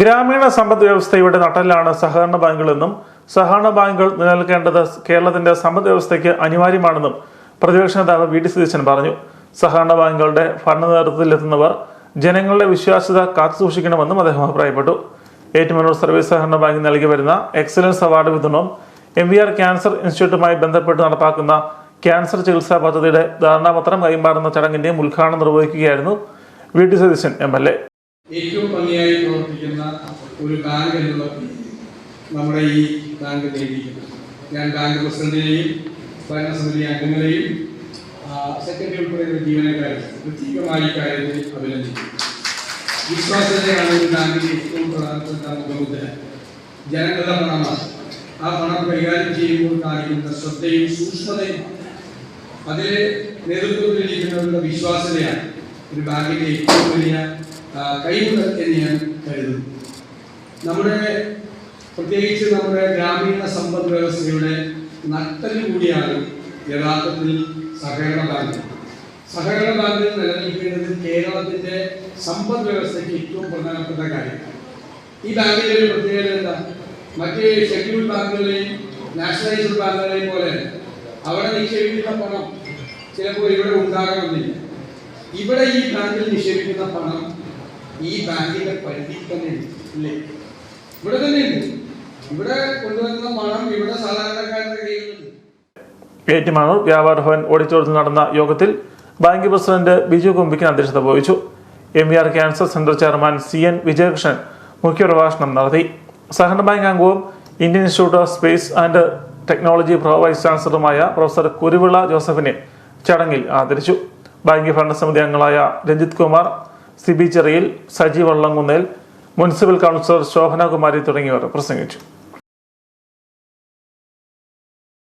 ഗ്രാമീണ സമ്പദ് വ്യവസ്ഥയുടെ നട്ടലാണ് സഹകരണ ബാങ്കുകളെന്നും സഹകരണ ബാങ്കുകൾ നിലനിൽക്കേണ്ടത് കേരളത്തിന്റെ സമ്പദ് വ്യവസ്ഥയ്ക്ക് അനിവാര്യമാണെന്നും പ്രതിപക്ഷ നേതാവ് വി ഡി സതീശൻ പറഞ്ഞു. സഹകരണ ബാങ്കുകളുടെ ഭരണ നേതൃത്വത്തിലെത്തുന്നവർ ജനങ്ങളുടെ വിശ്വാസ്യത കാത്തുസൂക്ഷിക്കണമെന്നും അദ്ദേഹം അഭിപ്രായപ്പെട്ടു. ഏറ്റുമാനൂർ സർവീസ് സഹകരണ ബാങ്ക് നൽകി വരുന്ന എക്സലൻസ് അവാർഡ് വിതരണവും എം വി ആർ ക്യാൻസർ ഇൻസ്റ്റിറ്റ്യൂട്ടുമായി ബന്ധപ്പെട്ട് നടപ്പാക്കുന്ന ക്യാൻസർ ചികിത്സാ പദ്ധതിയുടെ ധാരണാപത്രം കൈമാറുന്ന ചടങ്ങിന്റെയും ഉദ്ഘാടനം നിർവഹിക്കുകയായിരുന്നു V D Satheesan M L A. ഏറ്റവും ഭംഗിയായി പ്രവർത്തിക്കുന്ന ഒരു ബാങ്ക് എന്നുള്ള നമ്മുടെ ഈ ബാങ്ക് നേടിയിരിക്കുന്നു ഞാൻ ബാങ്ക് പ്രസിഡന്റിനെയും ഭരണസമിതി അംഗങ്ങളെയും സെക്രട്ടറി ഉൾപ്പെടെയുള്ള ജീവനക്കാരെ പ്രത്യേകമായി കാര്യത്തിൽ അഭിനന്ദിക്കുന്നു. വിശ്വാസ്യതയാണ് ഒരു ബാങ്കിന്റെ ഏറ്റവും പ്രധാനപ്പെട്ട മുഖമുദ്ര. ജനങ്ങളുടെ പണമാണ്. ആ പണം കൈകാര്യം ചെയ്യുമ്പോൾ കാണിക്കുന്ന ശ്രദ്ധയും സൂക്ഷ്മതയും അതിലെ നേതൃത്വത്തിലിരിക്കുന്നവരുടെ വിശ്വാസതയാണ് ഒരു ബാങ്കിന്റെ ഏറ്റവും വലിയ കൈമുതൽ എന്ന് ഞാൻ കരുതുന്നു. നമ്മുടെ പ്രത്യേകിച്ച് നമ്മുടെ ഗ്രാമീണ സമ്പദ് വ്യവസ്ഥയുടെ നട്ടൽ കൂടിയാണ് യഥാർത്ഥത്തിൽ സഹകരണ ബാങ്ക്. സഹകരണ ബാങ്ക് നിലനിൽക്കേണ്ടത് കേരളത്തിന്റെ സമ്പദ് വ്യവസ്ഥയ്ക്ക് ഏറ്റവും പ്രധാനപ്പെട്ട കാര്യമാണ് ഈ ബാങ്കിന്റെ ഒരു പ്രത്യേകത എന്താ? മറ്റ് ഷെഡ്യൂൾഡ് ബാങ്കുകളെയും നാഷണലൈസ്ഡ് ബാങ്കുകളെയും പോലെ അവിടെ നിക്ഷേപിക്കുന്ന പണം ചിലപ്പോൾ ഇവിടെ ഉണ്ടാകണമെന്നില്ല. ഇവിടെ ഈ ബാങ്കിൽ നിക്ഷേപിക്കുന്ന പണം ഈ ബാങ്കിന്റെ പരിധിയിൽ തന്നെ ഇല്ലേ? ഇവിടെ തന്നെ ഉണ്ട്. ഇവിടെ കൊണ്ടുവരുന്ന പണം ഇവിടെ സാധാരണക്കാരുടെ കയ്യിലുണ്ട് ഏറ്റുമാനൂർ വ്യാപാര ഭവൻ ഓഡിറ്റോറിയത്തിൽ നടന്ന യോഗത്തിൽ ബാങ്ക് പ്രസിഡന്റ് ബിജു കുമ്പിക്കിന് അധ്യക്ഷത വഹിച്ചു. M V R cancer centre chairman C N Vijayakrishnan മുഖ്യപ്രഭാഷണം നടത്തി. സഹകരണ ബാങ്ക് അംഗവും Indian institute of space and technology pro vice ചാൻസലറുമായ professor Kuruvila ജോസഫിനെ ചടങ്ങിൽ ആദരിച്ചു. ബാങ്ക് ഭരണസമിതി അംഗങ്ങളായ രഞ്ജിത് കുമാർ സിബി ചെറിയിൽ സജി വള്ളംകുന്നേൽ മുനിസിപ്പൽ കൗൺസിലർ ശോഭനകുമാരി തുടങ്ങിയവർ പ്രസംഗിച്ചു